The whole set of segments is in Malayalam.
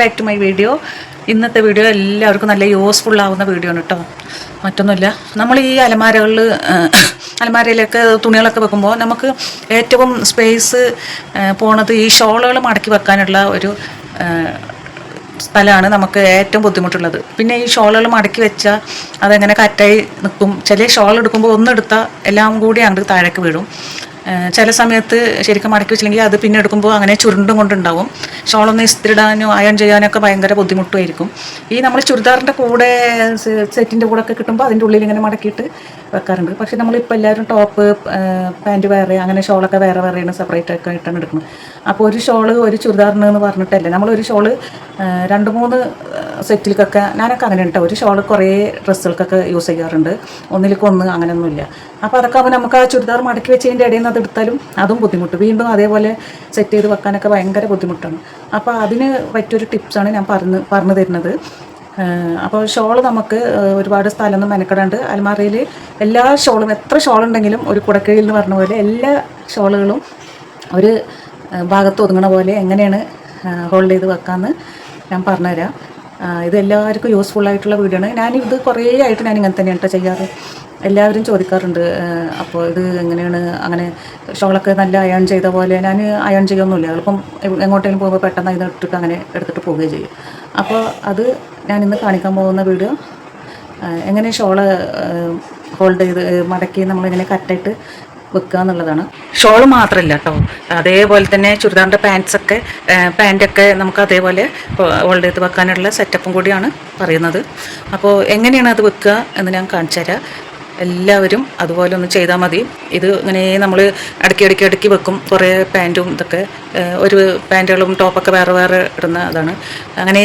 ബാക്ക് ടു മൈ വീഡിയോ ഇന്നത്തെ വീഡിയോ എല്ലാവർക്കും നല്ല യൂസ്ഫുൾ ആവുന്ന വീഡിയോ ആണ് കേട്ടോ മറ്റൊന്നുമില്ല. നമ്മൾ ഈ അലമാരകളിൽ അലമാരയിലൊക്കെ തുണികളൊക്കെ വെക്കുമ്പോൾ നമുക്ക് ഏറ്റവും സ്പേസ് പോണത് ഈ ഷോളുകൾ മടക്കി വെക്കാനുള്ള ഒരു സ്ഥലമാണ് നമുക്ക് ഏറ്റവും ബുദ്ധിമുട്ടുള്ളത്. പിന്നെ ഈ ഷോളുകൾ മടക്കി വെച്ചാൽ അതെങ്ങനെ കറ്റായി നിൽക്കും ചില ഷോൾ എടുക്കുമ്പോൾ ഒന്നെടുത്താൽ എല്ലാം കൂടി അങ്ങോട്ട് താഴേക്ക് വീഴും. ചില സമയത്ത് ശരിക്കും മടക്കി വെച്ചില്ലെങ്കിൽ അത് പിന്നെ എടുക്കുമ്പോൾ അങ്ങനെ ചുരുണ്ടും കൊണ്ടുണ്ടാവും. ഷോളൊന്ന് ഇസ്തിരിടാനോ അയൺ ചെയ്യാനൊക്കെ ഭയങ്കര ബുദ്ധിമുട്ടുമായിരിക്കും. ഈ നമ്മൾ ചുരിദാറിന്റെ കൂടെ സെറ്റിന്റെ കൂടെ ഒക്കെ കിട്ടുമ്പോൾ അതിന്റെ ഉള്ളിൽ ഇങ്ങനെ മടക്കിയിട്ട് വെക്കാറുണ്ട്. പക്ഷേ നമ്മളിപ്പോൾ എല്ലാവരും ടോപ്പ് പാന്റ് വേറെ അങ്ങനെ ഷോളൊക്കെ വേറെ വേറെയാണ് സെപ്പറേറ്റ് ഒക്കെ ആയിട്ടാണ് എടുക്കുന്നത്. അപ്പോൾ ഒരു ഷോൾ ഒരു ചുരിദാറിന് എന്ന് പറഞ്ഞിട്ടല്ലേ നമ്മളൊരു ഷോൾ രണ്ട് മൂന്ന് സെറ്റിലേക്കൊക്കെ ഞാനൊക്കെ അങ്ങനെ കേട്ടോ. ഒരു ഷോൾ കുറേ ഡ്രസ്സുകൾക്കൊക്കെ യൂസ് ചെയ്യാറുണ്ട്. ഒന്നിലേക്കൊന്ന് അങ്ങനെയൊന്നുമില്ല. അപ്പോൾ അതൊക്കെ അവൻ നമുക്ക് ആ ചുരിദാർ മടക്കി വെച്ചതിന്റെ ഇടയിൽ നിന്ന് അത് എടുത്താലും അതും ബുദ്ധിമുട്ട്. വീണ്ടും അതേപോലെ സെറ്റ് ചെയ്ത് വെക്കാനൊക്കെ ഭയങ്കര ബുദ്ധിമുട്ടാണ്. അപ്പോൾ അതിന് പറ്റിയൊരു ടിപ്സാണ് ഞാൻ പറഞ്ഞു പറഞ്ഞു തരുന്നത്. അപ്പോൾ ഷോൾ നമുക്ക് ഒരുപാട് സ്ഥലമൊന്നും മെനക്കെടാണ്ട് അലമാറയിൽ എല്ലാ ഷോളും എത്ര ഷോൾ ഉണ്ടെങ്കിലും ഒരു കുടക്കീഴിൽ എന്ന് പറഞ്ഞ പോലെ എല്ലാ ഷോളുകളും ഒരു ഭാഗത്ത് ഒതുങ്ങണ പോലെ എങ്ങനെയാണ് ഹോൾഡ് ചെയ്ത് വെക്കാമെന്ന് ഞാൻ പറഞ്ഞുതരാം. ഇത് എല്ലാവർക്കും യൂസ്ഫുൾ ആയിട്ടുള്ള വീഡിയോ ആണ് ഞാൻ ഇത് കുറേ ആയിട്ട് ഞാൻ ഇങ്ങനെ തന്നെയാണ് കേട്ടോ ചെയ്യാറ്. എല്ലാവരും ചോദിക്കാറുണ്ട് അപ്പോൾ ഇത് എങ്ങനെയാണ്? അങ്ങനെ ഷോളൊക്കെ നല്ല അയൺ ചെയ്ത പോലെ ഞാൻ അയൺ ചെയ്യൊന്നുമില്ല. എളുപ്പം എങ്ങോട്ടെങ്കിലും പോകുമ്പോൾ പെട്ടെന്ന് ഇത് ഇട്ടിട്ട് അങ്ങനെ എടുത്തിട്ട് പോവുകയും ചെയ്യും. അപ്പോൾ അത് ഞാൻ ഇന്ന് കാണിക്കാൻ പോകുന്ന വീഡിയോ എങ്ങനെ ഷോൾ ഹോൾഡ് ചെയ്ത് മടക്കി നമ്മളിങ്ങനെ കറ്റായിട്ട് വെക്കുക എന്നുള്ളതാണ്. ഷോൾ മാത്രമല്ല കേട്ടോ അതേപോലെ തന്നെ ചുരിദാറിന്റെ പാൻസൊക്കെ പാന്റൊക്കെ നമുക്ക് അതേപോലെ ഹോൾഡ് ചെയ്ത് വെക്കാനുള്ള സെറ്റപ്പും കൂടിയാണ് പറയുന്നത്. അപ്പോൾ എങ്ങനെയാണ് അത് വെക്കുക എന്ന് ഞാൻ കാണിച്ചു തരാം എല്ലാവരും അതുപോലെ ഒന്ന് ചെയ്താൽ മതി. ഇത് ഇങ്ങനെ നമ്മൾ അടുക്കി അടുക്കി അടുക്കി വെക്കും. കുറേ പാന്റും ഇതൊക്കെ ഒരു പാന്റുകളും ടോപ്പൊക്കെ വേറെ വേറെ ഇടുന്ന അതാണ് അങ്ങനെ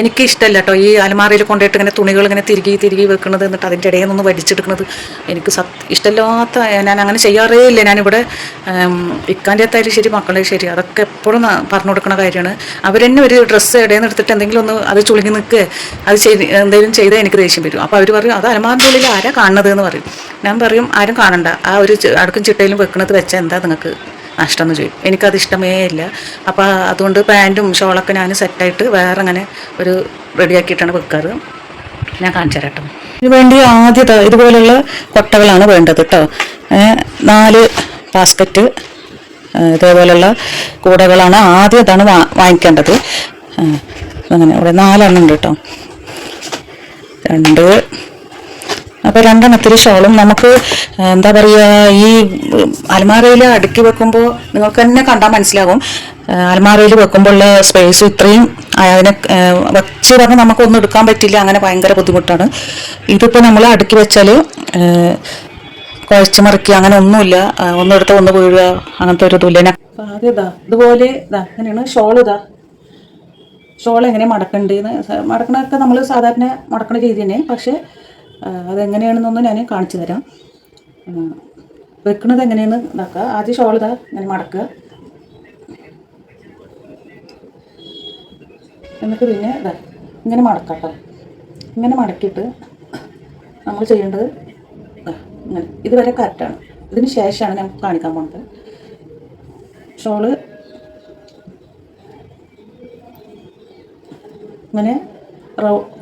എനിക്ക് ഇഷ്ടമല്ല കേട്ടോ ഈ അലമാറയിൽ കൊണ്ടുപോയിട്ട് ഇങ്ങനെ തുണികൾ ഇങ്ങനെ തിരികെ തിരികെ വെക്കുന്നത് എന്നിട്ട് അതിന്റെ ഇടയിൽ നിന്ന് വലിച്ചെടുക്കുന്നത് എനിക്ക് സത് ഇഷ്ടമില്ലാത്ത ഞാൻ അങ്ങനെ ചെയ്യാറേ ഇല്ല. ഞാനിവിടെ ഇക്കാന്റെ അത്തായാലും ശരി മക്കളെ ശരി അതൊക്കെ എപ്പോഴും പറഞ്ഞു കൊടുക്കുന്ന കാര്യമാണ്. അവരെന്നെ ഒരു ഡ്രസ്സ് ഇടയിൽ നിന്ന് എടുത്തിട്ട് എന്തെങ്കിലും ഒന്ന് അത് ചുളുങ്ങി നിൽക്കുക അത് ചെയ്ത് എന്തെങ്കിലും ചെയ്താൽ എനിക്ക് ദേഷ്യം വരും. അപ്പോൾ അവർ പറയും അത് അലമാറിന്റെ ഉള്ളിൽ ആരാ കാണുന്നത് എന്ന് പറയും. ഞാൻ പറയും ആരും കാണണ്ട. ആ ഒരു അടുക്കും ചിട്ടയിലും വെക്കുന്നത് വെച്ചാൽ എന്താ നിങ്ങൾക്ക് നഷ്ടം എന്ന് ചോദിക്കും. എനിക്കത് ഇഷ്ടമേ ഇല്ല. അപ്പോൾ അതുകൊണ്ട് പാന്റും ഷോളൊക്കെ ഞാൻ സെറ്റായിട്ട് വേറെ അങ്ങനെ ഒരു റെഡിയാക്കിയിട്ടാണ് വെക്കാറ്. ഞാൻ കാണിച്ചു തരാം ഇതിന് വേണ്ടി ആദ്യത്തെ ഇതുപോലുള്ള കൊട്ടകളാണ് വേണ്ടത് കേട്ടോ നാല് ബാസ്ക്കറ്റ് ഇതേപോലെയുള്ള കൂടകളാണ് ആദ്യം അതാണ് വാങ്ങിക്കേണ്ടത്. അങ്ങനെ ഇവിടെ നാലെണ്ണം ഉണ്ട് കേട്ടോ രണ്ട് അപ്പോൾ രണ്ടെണ്ണത്തിൽ ഷോളും. നമുക്ക് എന്താ പറയുക ഈ അലമാരയിൽ അടുക്കി വെക്കുമ്പോൾ നിങ്ങൾക്ക് തന്നെ കണ്ടാൽ മനസ്സിലാകും. അലമാരയിൽ വെക്കുമ്പോഴുള്ള സ്പേസ് ഇത്രയും അതിനെ വെച്ച് പറഞ്ഞാൽ നമുക്കൊന്നും എടുക്കാൻ പറ്റില്ല. അങ്ങനെ ഭയങ്കര ബുദ്ധിമുട്ടാണ്. ഇതിപ്പോൾ നമ്മൾ അടുക്കി വെച്ചാൽ കുഴച്ച് മറിക്കുക അങ്ങനെ ഒന്നുമില്ല. ഒന്നെടുത്ത് ഒന്ന് വീഴുക അങ്ങനത്തെ ഒരു ഇതുമില്ല. ആദ്യം ഇതാ ഇതുപോലെ ഇതാ അങ്ങനെയാണ് ഷോൾ ഇതാ. ഷോൾ എങ്ങനെ മടക്കണ്ടേന്ന് മടക്കണതൊക്കെ നമ്മൾ സാധാരണ മടക്കണ രീതി തന്നെ. പക്ഷേ അതെങ്ങനെയാണെന്നൊന്ന് ഞാൻ കാണിച്ചു തരാം. വെക്കുന്നത് വെക്കണത് എങ്ങനെയെന്ന് ഇതാക്കുക ആദ്യം ഷോൾ ഇതാ ഞാൻ മടക്കുക. എന്നിട്ട് പിന്നെ ഇതാ ഇങ്ങനെ മടക്കട്ടോ ഇങ്ങനെ മടക്കിയിട്ട് നമ്മൾ ചെയ്യേണ്ടത് ഇങ്ങനെ. ഇതുവരെ കറക്റ്റാണ്. ഇതിന് ശേഷമാണ് ഞാൻ കാണിക്കാൻ പോണത്. ഷോൾ ഇങ്ങനെ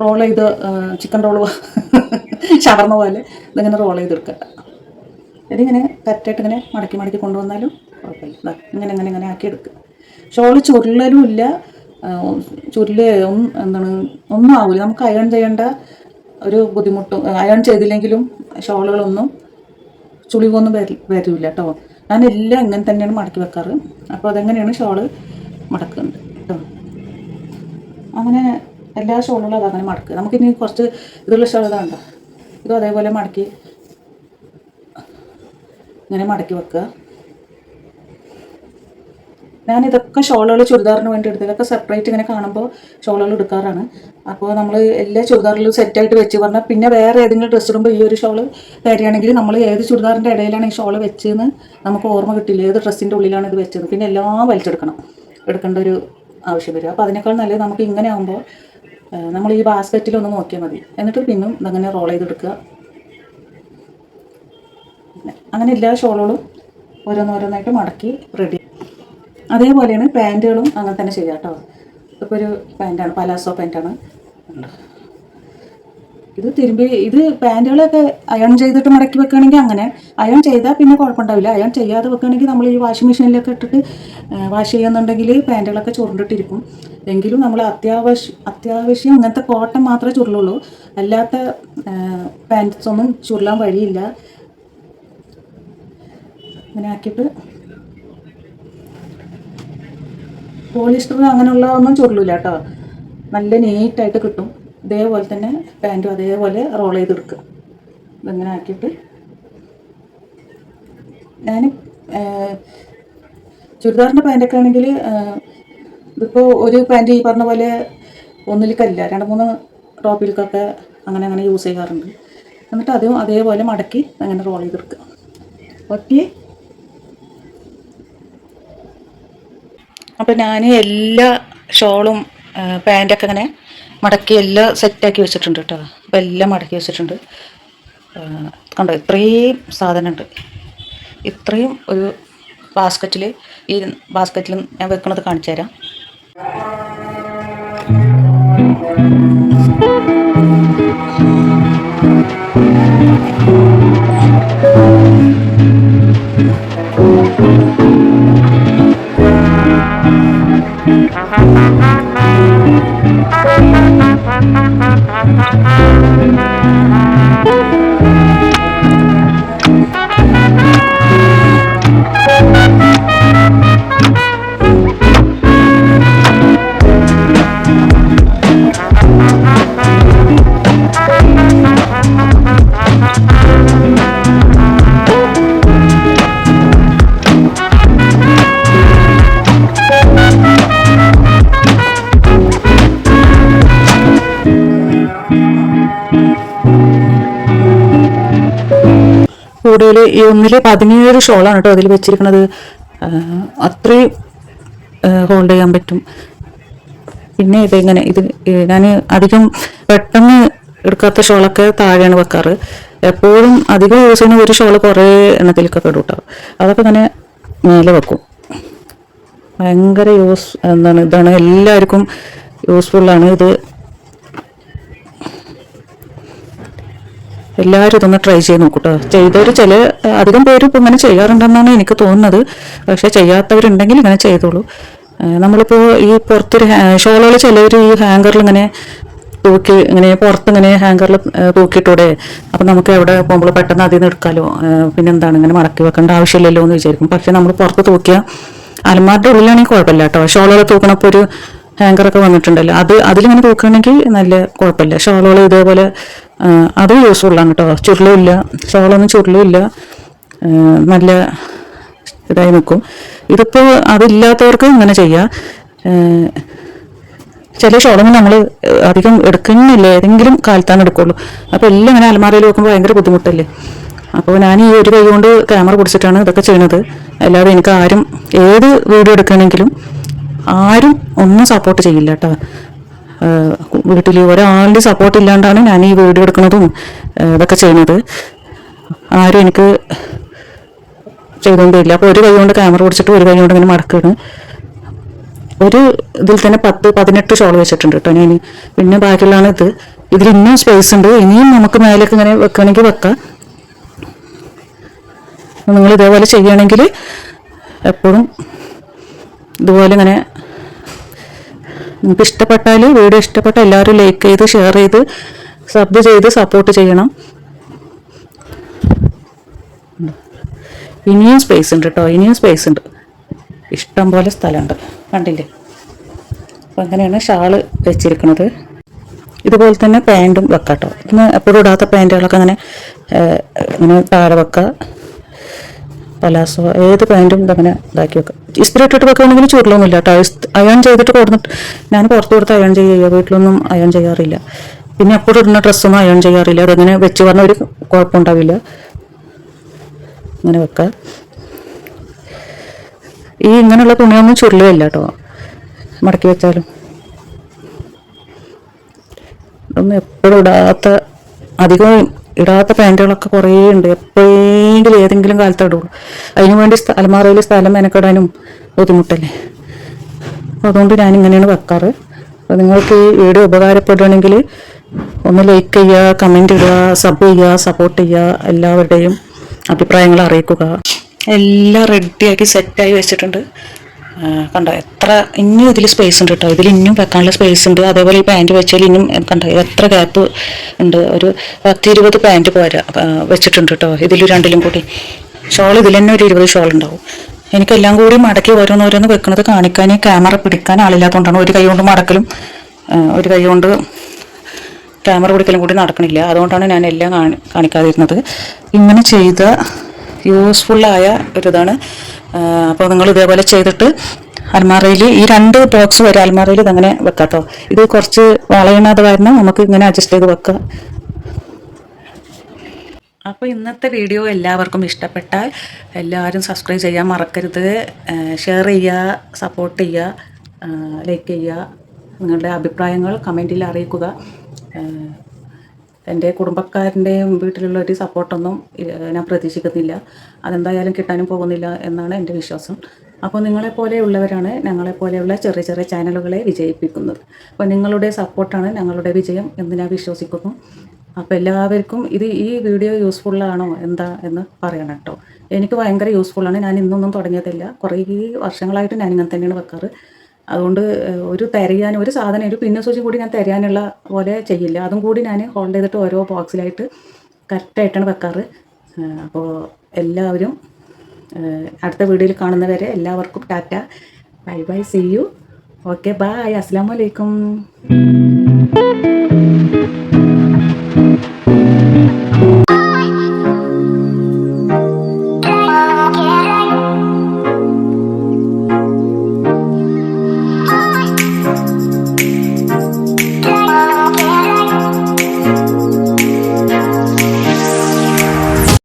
റോൾ ചെയ്ത് ചിക്കൻ റോൾ ഷവർന്ന പോലെ ഇതിങ്ങനെ റോൾ ചെയ്തെടുക്കുക ഇതിങ്ങനെ കറക്റ്റായിട്ട് ഇങ്ങനെ മടക്കി മടക്കി കൊണ്ടുവന്നാലും കുഴപ്പമില്ല. ഇങ്ങനെ ഇങ്ങനെ ഇങ്ങനെ ആക്കി എടുക്കുക ഷോൾ ചുരുളലും ഇല്ല. ചുരുൾ എന്താണ് ഒന്നും ആവില്ല നമുക്ക് അയൺ ചെയ്യേണ്ട ഒരു ബുദ്ധിമുട്ടും അയൺ ചെയ്തില്ലെങ്കിലും ഷോളുകളൊന്നും ചുളിവൊന്നും വരി വരില്ല കേട്ടോ. ഞാൻ എല്ലാം ഇങ്ങനെ തന്നെയാണ് മടക്കി വെക്കാറ്. അപ്പോൾ അതെങ്ങനെയാണ് ഷോൾ മടക്കുന്നത് കേട്ടോ. അങ്ങനെ എല്ലാ ഷോളുകളും അതങ്ങനെ മടക്കുക. നമുക്കിനി കുറച്ച് ഇതുള്ള ഷോൾ ഇതാണ്ടോ ഇതും അതേപോലെ മടക്കി ഇങ്ങനെ മടക്കി വെക്കുക. ഞാൻ ഇതൊക്കെ ഷോളുകൾ ചുരിദാറിന് വേണ്ടി എടുത്തത്. ഇതൊക്കെ സെപ്പറേറ്റ് ഇങ്ങനെ കാണുമ്പോൾ ഷോളുകൾ എടുക്കാറാണ്. അപ്പോൾ നമ്മൾ എല്ലാ ചുരിദാറിലും സെറ്റായിട്ട് വെച്ച് പറഞ്ഞാൽ പിന്നെ വേറെ ഏതെങ്കിലും ഡ്രസ്സ് ഇടുമ്പോൾ ഈ ഒരു ഷോൾ തരികയാണെങ്കിൽ നമ്മൾ ഏത് ചുരിദാറിന്റെ ഇടയിലാണ് ഈ ഷോൾ വെച്ചതെന്ന് നമുക്ക് ഓർമ്മ കിട്ടില്ല. ഏത് ഡ്രസ്സിന്റെ ഉള്ളിലാണ് ഇത് വെച്ചത്. പിന്നെ എല്ലാം വലിച്ചെടുക്കണം. എടുക്കേണ്ട ഒരു ആവശ്യം വരും. അപ്പോൾ അതിനേക്കാൾ നല്ലത് നമുക്ക് ഇങ്ങനെ ആകുമ്പോൾ നമ്മൾ ഈ ബാസ്ക്കറ്റിലൊന്ന് നോക്കിയാൽ മതി. എന്നിട്ട് പിന്നും ഇതങ്ങനെ റോൾ ചെയ്തെടുക്കുക. അങ്ങനെ എല്ലാ ഷോളുകളും ഓരോന്നോരോന്നായിട്ട് മടക്കി റെഡി അതേപോലെയാണ് പാന്റുകളും അങ്ങനെ തന്നെ ചെയ്യാം കേട്ടോ. ഇപ്പോൾ ഒരു പാന്റാണ് പലാസോ പാന്റാണ് ഇത് തിരുമ്പി ഇത് പാന്റുകളൊക്കെ അയൺ ചെയ്തിട്ട് മടക്കി വെക്കുകയാണെങ്കിൽ അങ്ങനെ. അയൺ ചെയ്താൽ പിന്നെ കുഴപ്പമുണ്ടാവില്ല. അയൺ ചെയ്യാതെ വെക്കുകയാണെങ്കിൽ നമ്മൾ ഈ വാഷിംഗ് മെഷീനിലൊക്കെ ഇട്ടിട്ട് വാഷ് ചെയ്യുന്നുണ്ടെങ്കിൽ പാന്റുകളൊക്കെ ചുരുണ്ടിട്ടിരിക്കും. എങ്കിലും നമ്മൾ അത്യാവശ്യം അത്യാവശ്യം അങ്ങനത്തെ കോട്ടൺ മാത്രമേ ചുരുളുള്ളൂ. അല്ലാത്ത പാന്റ്സ് ഒന്നും ചുരുളാൻ വഴിയില്ല. അങ്ങനെ ആക്കിയിട്ട് പോളിസ്റ്റർ അങ്ങനെയുള്ള ഒന്നും ചുരുളില്ല കേട്ടോ. നല്ല നീറ്റായിട്ട് കിട്ടും. ഇതേപോലെ തന്നെ പാന്റും അതേപോലെ റോൾ ചെയ്തെടുക്കുക ഇതിങ്ങനെ ആക്കിയിട്ട്. ഞാൻ ചുരിദാറിന്റെ പാന്റൊക്കെ ആണെങ്കിൽ ഇതിപ്പോൾ ഒരു പാന്റ് ഈ പറഞ്ഞ പോലെ ഒന്നിലേക്കല്ല രണ്ട് മൂന്ന് ടോപ്പിലേക്കൊക്കെ അങ്ങനെ അങ്ങനെ യൂസ് ചെയ്യാറുണ്ട്. എന്നിട്ട് അതും അതേപോലെ മടക്കി അങ്ങനെ റോൾ ചെയ്തെടുക്കുക ഓക്കെ? അപ്പോൾ ഞാൻ എല്ലാ ഷോളും പാന്റൊക്കെ ഇങ്ങനെ മടക്കി എല്ലാം സെറ്റാക്കി വെച്ചിട്ടുണ്ട് കേട്ടോ. അപ്പോൾ എല്ലാം മടക്കി വെച്ചിട്ടുണ്ട്. കണ്ടോ ഇത്രയും സാധനമുണ്ട് ഇത്രയും ഒരു ബാസ്ക്കറ്റിൽ ഈ ബാസ്ക്കറ്റിൽ ഞാൻ വെക്കണത് കാണിച്ചു തരാം. കൂടുതൽ ഈ ഒന്നിൽ പതിനേഴ് ഷോളാണ് കേട്ടോ അതിൽ വെച്ചിരിക്കുന്നത് അത്രയും ഹോൾഡ് ചെയ്യാൻ പറ്റും. പിന്നെ ഇതിങ്ങനെ ഇത് ഞാൻ അധികം പെട്ടെന്ന് എടുക്കാത്ത ഷോളൊക്കെ താഴെയാണ് വെക്കാറ്. എപ്പോഴും അധികം യൂസ് ചെയ്യുന്ന ഒരു ഷോൾ കുറേ എണ്ണത്തിലേക്കൊക്കെ ഇടും കേട്ടോ. അതൊക്കെ തന്നെ മേലെ വെക്കും. ഭയങ്കര യൂസ് എന്താണ് ഇതാണ് എല്ലാവർക്കും യൂസ്ഫുള്ളാണ് ഇത്. എല്ലാവരും ഇതൊന്ന് ട്രൈ ചെയ്ത് നോക്കൂട്ടോ. ചെയ്തവർ ചില അധികം പേര് ഇപ്പം ഇങ്ങനെ ചെയ്യാറുണ്ടെന്നാണ് എനിക്ക് തോന്നുന്നത്. പക്ഷേ ചെയ്യാത്തവരുണ്ടെങ്കിൽ ഇങ്ങനെ ചെയ്തോളൂ. നമ്മളിപ്പോൾ ഈ പുറത്തൊരു ഷോളുകൾ ചിലവർ ഈ ഹാങ്കറിൽ ഇങ്ങനെ തൂക്കി ഇങ്ങനെ പുറത്ത് ഇങ്ങനെ ഹാങ്കറിൽ തൂക്കിയിട്ടൂടെ. അപ്പം നമുക്ക് എവിടെ പോകുമ്പോൾ പെട്ടെന്ന് അതിൽ നിന്ന് എടുക്കാമല്ലോ പിന്നെന്താണ് ഇങ്ങനെ മടക്കി വെക്കേണ്ട ആവശ്യമില്ലല്ലോ എന്ന് വിചാരിക്കും. പക്ഷെ നമ്മൾ പുറത്ത് തൂക്കിയാൽ അലമാരുടെ ഉള്ളിലാണെങ്കിൽ കുഴപ്പമില്ല കേട്ടോ. ഷോളുകൾ തൂക്കണപ്പോൾ ഒരു ഹാങ്കറൊക്കെ വന്നിട്ടുണ്ടല്ലോ. അത് അതിലിങ്ങനെ തൂക്കുകയാണെങ്കിൽ നല്ല കുഴപ്പമില്ല. ഷോളുകൾ ഇതേപോലെ അത് യൂസ്ഫുള്ളാണ് കേട്ടോ. ചുരുളുമില്ല ഷോളൊന്നും ചുരുളുമില്ല നല്ല ഇതായി നിൽക്കും. ഇതിപ്പോൾ അതില്ലാത്തവർക്ക് ഇങ്ങനെ ചെയ്യാം. ചില ഷോളൊന്നും നമ്മൾ അധികം എടുക്കുന്നില്ല? ഏതെങ്കിലും കാലത്താണ് എടുക്കുള്ളൂ. അപ്പോൾ എല്ലാം ഇങ്ങനെ അലമാരയിൽ വെക്കുമ്പോൾ ഭയങ്കര ബുദ്ധിമുട്ടല്ലേ? അപ്പോൾ ഞാൻ ഈ ഒരു കൈ കൊണ്ട് ക്യാമറ പിടിച്ചിട്ടാണ് ഇതൊക്കെ ചെയ്യുന്നത് അല്ലാതെ എനിക്ക് ആരും ഏത് വീഡിയോ എടുക്കണമെങ്കിലും ആരും ഒന്നും സപ്പോർട്ട് ചെയ്യില്ല കേട്ടോ. വീട്ടിൽ ഒരാളുടെ സപ്പോർട്ട് ഇല്ലാണ്ടാണ് ഞാൻ ഈ വീഡിയോ എടുക്കുന്നതും ഇതൊക്കെ ചെയ്യുന്നത്. ആരും എനിക്ക് ചെയ്തുകൊണ്ടില്ല അപ്പോൾ ഒരു കൈ കൊണ്ട് ക്യാമറ പിടിച്ചിട്ട് ഒരു കൈ കൊണ്ട് ഇങ്ങനെ മടക്കുകയാണ് ഒരു ഇതിൽ തന്നെ പത്ത് പതിനെട്ട് ഷോൾ വെച്ചിട്ടുണ്ട് കേട്ടോ ഞാൻ. പിന്നെ ബാക്കിയുള്ളതാണ് ഇത്. ഇതിൽ ഇന്നും സ്പേസ് ഉണ്ട്. ഇനിയും നമുക്ക് മേലേക്ക് ഇങ്ങനെ വെക്കുകയാണെങ്കിൽ വെക്കാം. നിങ്ങൾ ഇതേപോലെ ചെയ്യുകയാണെങ്കിൽ എപ്പോഴും ഇതുപോലെ ഇങ്ങനെ നിങ്ങൾക്ക് ഇഷ്ടപ്പെട്ടാൽ വീഡിയോ ഇഷ്ടപ്പെട്ട എല്ലാവരും ലൈക്ക് ചെയ്ത് ഷെയർ ചെയ്ത് സബ് ചെയ്ത് സപ്പോർട്ട് ചെയ്യണം. ഇനിയും സ്പേസ് ഉണ്ട് കേട്ടോ ഇനിയും സ്പേസ് ഉണ്ട്. ഇഷ്ടം പോലെ സ്ഥലമുണ്ട്. കണ്ടില്ലേ? അപ്പം അങ്ങനെയാണ് ഷാൾ വെച്ചിരിക്കുന്നത്. ഇതുപോലെ തന്നെ പാന്റും വെക്കാം കേട്ടോ ഇന്ന് എപ്പോഴും ഇടാത്ത പാന്റുകളൊക്കെ അങ്ങനെ ഇങ്ങനെ താഴെ വെക്കുക പലാസോ ഏത് പാന്റും ഇതങ്ങനെ ഇതാക്കി വെക്കുക ഇസ്തിരി ഇട്ടിട്ട് വെക്കുകയാണെങ്കിൽ ചുരുളൊന്നുമില്ല കേട്ടോ. അയൺ ചെയ്തിട്ട് കൊടുത്തിട്ട് ഞാൻ പുറത്ത് കൊടുത്ത് അയൺ ചെയ്യുക വീട്ടിലൊന്നും അയൺ ചെയ്യാറില്ല. പിന്നെ എപ്പോഴും ഇടുന്ന ഡ്രസ്സൊന്നും അയൺ ചെയ്യാറില്ല. അതങ്ങനെ വെച്ച് പറഞ്ഞ ഒരു കുഴപ്പമുണ്ടാവില്ല. ഇങ്ങനെ വെക്കുക ഈ ഇങ്ങനെയുള്ള തുണിയൊന്നും ചുരുളുകയില്ല കേട്ടോ. മടക്കി വെച്ചാലും. ഇതൊന്നും എപ്പോഴും ഇടാത്ത അധികം ഇടാത്ത പാന്റുകളൊക്കെ കുറേ ഉണ്ട്. എപ്പോഴെങ്കിലും ഏതെങ്കിലും കാലത്ത് ഇടുള്ളൂ. അതിനു വേണ്ടി അലമാറയിൽ സ്ഥലം മെനക്കെടാനും ബുദ്ധിമുട്ടല്ലേ? അതുകൊണ്ട് ഞാൻ ഇങ്ങനെയാണ് വെക്കാറ്. അപ്പോൾ നിങ്ങൾക്ക് ഈ വീഡിയോ ഉപകാരപ്പെടുകയാണെങ്കിൽ ഒന്ന് ലൈക്ക് ചെയ്യുക കമന്റ് ഇടുക സബ് ചെയ്യുക സപ്പോർട്ട് ചെയ്യുക എല്ലാവരുടെയും അഭിപ്രായങ്ങൾ അറിയിക്കുക. എല്ലാം റെഡിയാക്കി സെറ്റായി വെച്ചിട്ടുണ്ട്. കണ്ടോ എത്ര ഇനിയും ഇതിൽ സ്പേസ് ഉണ്ട് കേട്ടോ ഇതിൽ ഇനിയും വെക്കാനുള്ള സ്പേസ് ഉണ്ട്. അതേപോലെ ഈ പാന്റ് വെച്ചാൽ ഇനിയും കണ്ടോ എത്ര ഗ്യാപ്പ് ഉണ്ട്. ഒരു പത്ത് ഇരുപത് പാന്റ് പോരാ വെച്ചിട്ടുണ്ട് കേട്ടോ ഇതിൽ രണ്ടിലും കൂടി. ഷോൾ ഇതിൽ തന്നെ ഒരു ഇരുപത് ഷോൾ ഉണ്ടാവും. എനിക്കെല്ലാം കൂടി മടക്കി ഓരോന്നോരോന്ന് വെക്കുന്നത് കാണിക്കാൻ ക്യാമറ പിടിക്കാൻ ആളില്ലാത്തതുകൊണ്ടാണ് ഒരു കൈ കൊണ്ട് മടക്കലും ഒരു കൈ കൊണ്ട് ക്യാമറ പിടിക്കലും കൂടി നടക്കണില്ല. അതുകൊണ്ടാണ് ഞാൻ എല്ലാം കാണി കാണിക്കാതിരുന്നത്. ഇങ്ങനെ ചെയ്ത യൂസ്ഫുള്ളായ ഒരിതാണ് അപ്പോൾ നിങ്ങൾ ഇതേപോലെ ചെയ്തിട്ട് അൽമാറയിൽ ഈ രണ്ട് ബോക്സ് വരെ അൽമാറയിൽ ഇതങ്ങനെ വെക്കാട്ടോ ഇത് കുറച്ച് വളയണത് കാരണം നമുക്ക് ഇങ്ങനെ അഡ്ജസ്റ്റ് ചെയ്ത് വെക്കാം. അപ്പോൾ ഇന്നത്തെ വീഡിയോ എല്ലാവർക്കും ഇഷ്ടപ്പെട്ടാൽ എല്ലാവരും സബ്സ്ക്രൈബ് ചെയ്യാൻ മറക്കരുത്. ഷെയർ ചെയ്യുക സപ്പോർട്ട് ചെയ്യുക ലൈക്ക് ചെയ്യുക നിങ്ങളുടെ അഭിപ്രായങ്ങൾ കമന്റിൽ അറിയിക്കുക. എന്റെ കുടുംബക്കാരന്റെയും വീട്ടിലുള്ള ഒരു സപ്പോർട്ടൊന്നും ഞാൻ പ്രതീക്ഷിക്കുന്നില്ല. അതെന്തായാലും കിട്ടാനും പോകുന്നില്ല എന്നാണ് എന്റെ വിശ്വാസം. അപ്പോൾ നിങ്ങളെപ്പോലെയുള്ളവരാണ് ഞങ്ങളെപ്പോലെയുള്ള ചെറിയ ചെറിയ ചാനലുകളെ വിജയിപ്പിക്കുന്നത്. അപ്പോൾ നിങ്ങളുടെ സപ്പോർട്ടാണ് ഞങ്ങളുടെ വിജയം എന്ന് ഞാൻ വിശ്വസിക്കുന്നു. അപ്പോൾ എല്ലാവർക്കും ഇത് ഈ വീഡിയോ യൂസ്ഫുള്ളാണോ എന്താ എന്ന് പറയണം കേട്ടോ. എനിക്ക് ഭയങ്കര യൂസ്ഫുള്ളാണ്. ഞാൻ ഇന്നൊന്നും തുടങ്ങിയതില്ല. കുറേ വർഷങ്ങളായിട്ട് ഞാൻ ഇങ്ങനെ തന്നെയാണ് വെക്കാറ്. അതുകൊണ്ട് ഒരു തിരയാൻ ഒരു സാധനം ഒരു പിന്ന സൂചി കൂടി ഞാൻ തിരയാനുള്ള പോലെ ചെയ്യില്ല. അതും കൂടി ഞാൻ ഹോൾഡ് ചെയ്തിട്ട് ഓരോ ബോക്സിലായിട്ട് കറക്റ്റായിട്ടാണ് വെക്കാറ്. അപ്പോൾ എല്ലാവരും അടുത്ത വീഡിയോയിൽ കാണുന്നവരെ എല്ലാവർക്കും Tata. Bye bye see you. Okay bye. അസ്സാം വലൈക്കും